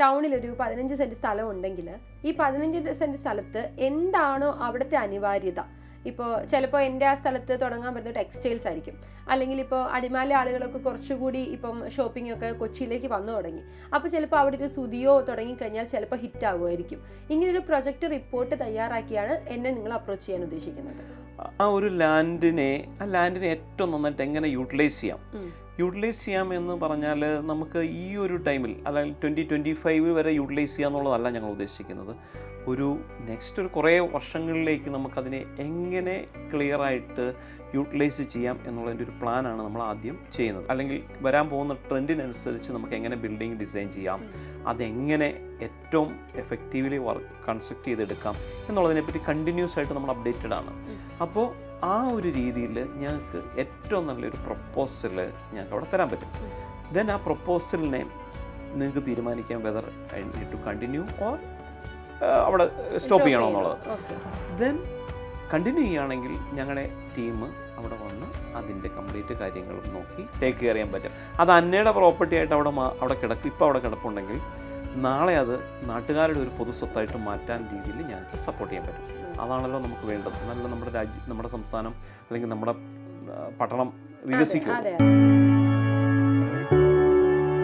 ടൗണിൽ ഒരു പതിനഞ്ച് സെന്റ് സ്ഥലം ഉണ്ടെങ്കിൽ ഈ പതിനഞ്ച് സെന്റ് സ്ഥലത്ത് എന്താണോ അവിടുത്തെ അനിവാര്യത? ഇപ്പോൾ ചിലപ്പോൾ എന്റെ ആ സ്ഥലത്ത് തുടങ്ങാൻ പറ്റുന്ന ടെക്സ്റ്റൈൽസ് ആയിരിക്കും. അല്ലെങ്കിൽ ഇപ്പോൾ അടിമാല ആളുകളൊക്കെ കുറച്ചുകൂടി ഇപ്പം ഷോപ്പിംഗ് ഒക്കെ കൊച്ചിയിലേക്ക് വന്നു തുടങ്ങി. അപ്പോൾ ചിലപ്പോൾ അവിടെ ഒരു സുതിയോ തുടങ്ങിക്കഴിഞ്ഞാൽ ചിലപ്പോൾ ഹിറ്റ് ആകുമായിരിക്കും ഇങ്ങനൊരു പ്രൊജക്റ്റ് റിപ്പോർട്ട് തയ്യാറാക്കിയാണ് എന്നെ നിങ്ങൾ അപ്രോച്ച് ചെയ്യാൻ ഉദ്ദേശിക്കുന്നത്. ആ ഒരു ലാൻഡിനെ ആ ലാൻഡിനെ ഏറ്റവും നന്നായിട്ട് എങ്ങനെ യൂട്ടിലൈസ് ചെയ്യാം. യൂട്ടിലൈസ് ചെയ്യാം എന്ന് പറഞ്ഞാൽ നമുക്ക് ഈ ഒരു ടൈമിൽ അല്ലെങ്കിൽ ട്വന്റി ട്വന്റി ഫൈവ് വരെ യൂട്ടിലൈസ് ചെയ്യുക എന്നുള്ളതല്ല ഞങ്ങൾ ഉദ്ദേശിക്കുന്നത്. ഒരു നെക്സ്റ്റ് ഒരു കുറേ വർഷങ്ങളിലേക്ക് നമുക്കതിനെ എങ്ങനെ ക്ലിയറായിട്ട് യൂട്ടിലൈസ് ചെയ്യാം എന്നുള്ളതിന്റെ ഒരു പ്ലാനാണ് നമ്മൾ ആദ്യം ചെയ്യുന്നത്. അല്ലെങ്കിൽ വരാൻ പോകുന്ന ട്രെൻഡിനനുസരിച്ച് നമുക്ക് എങ്ങനെ ബിൽഡിംഗ് ഡിസൈൻ ചെയ്യാം അതെങ്ങനെ ഏറ്റവും എഫക്റ്റീവ്ലി വർക്ക് കൺസ്ട്രക്ട് ചെയ്തെടുക്കാം എന്നുള്ളതിനെപ്പറ്റി കണ്ടിന്യൂസ് ആയിട്ട് നമ്മൾ അപ്ഡേറ്റഡ് ആണ്. അപ്പോൾ ആ ഒരു രീതിയിൽ ഞങ്ങൾക്ക് ഏറ്റവും നല്ലൊരു പ്രപ്പോസൽ ഞങ്ങൾക്ക് അവിടെ തരാൻ പറ്റും. ദെൻ ആ പ്രപ്പോസലിനെ നിങ്ങൾക്ക് തീരുമാനിക്കാം whether I need to continue or അവിടെ സ്റ്റോപ്പ് ചെയ്യണോ എന്നുള്ളത്. ദെൻ കണ്ടിന്യൂ ചെയ്യുകയാണെങ്കിൽ ഞങ്ങളുടെ ടീം അവിടെ വന്ന് അതിന്റെ കംപ്ലീറ്റ് കാര്യങ്ങളും നോക്കി ടേക്ക് കെയർ ചെയ്യാൻ പറ്റും. അത് അന്നയുടെ പ്രോപ്പർട്ടി ആയിട്ട് അവിടെ അവിടെ കിടക്കും ഇപ്പോൾ അവിടെ കിടപ്പുണ്ടെങ്കിൽ നാളെ അത് നാട്ടുകാരുടെ ഒരു പൊതു സ്വത്തായിട്ട് മാറ്റാൻ രീതിയിൽ ഞങ്ങൾക്ക് സപ്പോർട്ട് ചെയ്യാൻ പറ്റും. അതാണല്ലോ നമുക്ക് വേണ്ടത്. നല്ല നമ്മുടെ രാജ്യം നമ്മുടെ സംസ്ഥാനം അല്ലെങ്കിൽ നമ്മുടെ പട്ടണം വികസിക്കും